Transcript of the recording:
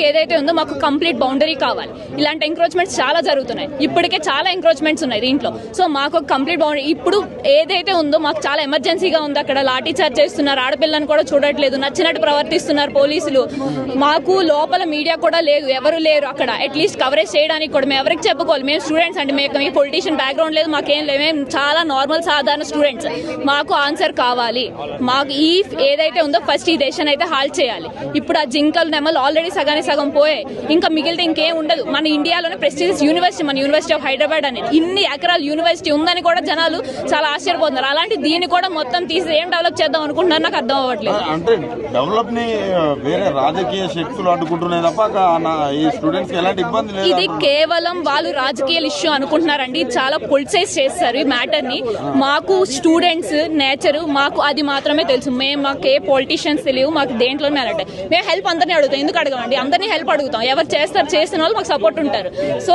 ఏదైతే ఉందో మాకు కంప్లీట్ బౌండరీ కావాలి. ఇలాంటి ఎంక్రోచ్మెంట్స్ చాలా జరుగుతున్నాయి. ఇప్పటికే చాలా ఎంక్రోచ్మెంట్స్ ఉన్నాయి దీంట్లో. సో మాకు ఒక కంప్లీట్ బౌండరీ ఇప్పుడు ఏదైతే ఉందో మాకు చాలా ఎమర్జెన్సీగా ఉంది అక్కడ. లాఠీ చార్జ్ చేస్తున్నారు ఆడపిల్లని కూడా చూడట్లేదు నచ్చినట్టు ప్రవర్తిస్తున్నారు పోలీసులు. మాకు లోపల మీడియా కూడా లేదు ఎవరు లేరు అక్కడ. అట్లీస్ట్ కవరేజ్ చేయడానికి కూడా మేము ఎవరికి చెప్పుకోవాలి. మేము స్టూడెంట్స్ అంటే మేము పొలిటీషియన్ బ్యాక్గ్రౌండ్ లేదు మాకేం లేదు మేము చాలా నార్మల్ సాధారణ స్టూడెంట్స్ మాకు ఆన్సర్ కావాలి. మాకు ఈ ఏదైతే ఉందో ఫస్ట్ ఈ దేశాన్ని అయితే హాల్ చేయాలి. ఇప్పుడు ఆ జింకల్ నెమల్ ఆల్రెడీ సగానే సగం పోయాయి ఇంకా మిగిలితే ఇంకేం ఉండదు. మన ఇండియాలోనే ప్రెస్టీజియస్ యూనివర్సిటీ మన యూనివర్సిటీ ఆఫ్ హైదరాబాద్ అనేది ఇన్ని ఎకరాల యూనివర్సిటీ ఉందని కూడా జనాలు చాలా ఆశ్చర్యపోతున్నారు. అలాంటి దీన్ని కూడా మొత్తం తీసి ఏం డెవలప్ చేద్దాం అనుకుంటున్నారు నాకు అర్థం అవ్వట్లేదు. అంటే డెవలప్ని వేరే రాజకీయ శక్తులు అడ్డుకుంటున్నాయి తప్ప ఈ స్టూడెంట్స్ ఎలాంటి ఇబ్బంది లేదు ఇది కేవలం వాళ్ళు రాజకీయ ఇష్యూ అనుకుంటున్నారండి. చాలా పొలిసైజ్ చేస్తారు ఈ మ్యాటర్ని. మాకు స్టూడెంట్స్ నేచర్ మాకు అది మాత్రమే తెలుసు. మేము మాకు ఏ పొలిటీషియన్స్ తెలియవు మాకు దేంట్లో మేము హెల్ప్ అందరినీ అడుగుతాం. ఎందుకు అడగమండి? అందరినీ హెల్ప్ అడుగుతాం. ఎవరు చేస్తారు చేసిన వాళ్ళు మాకు సపోర్ట్ ఉంటారు. సో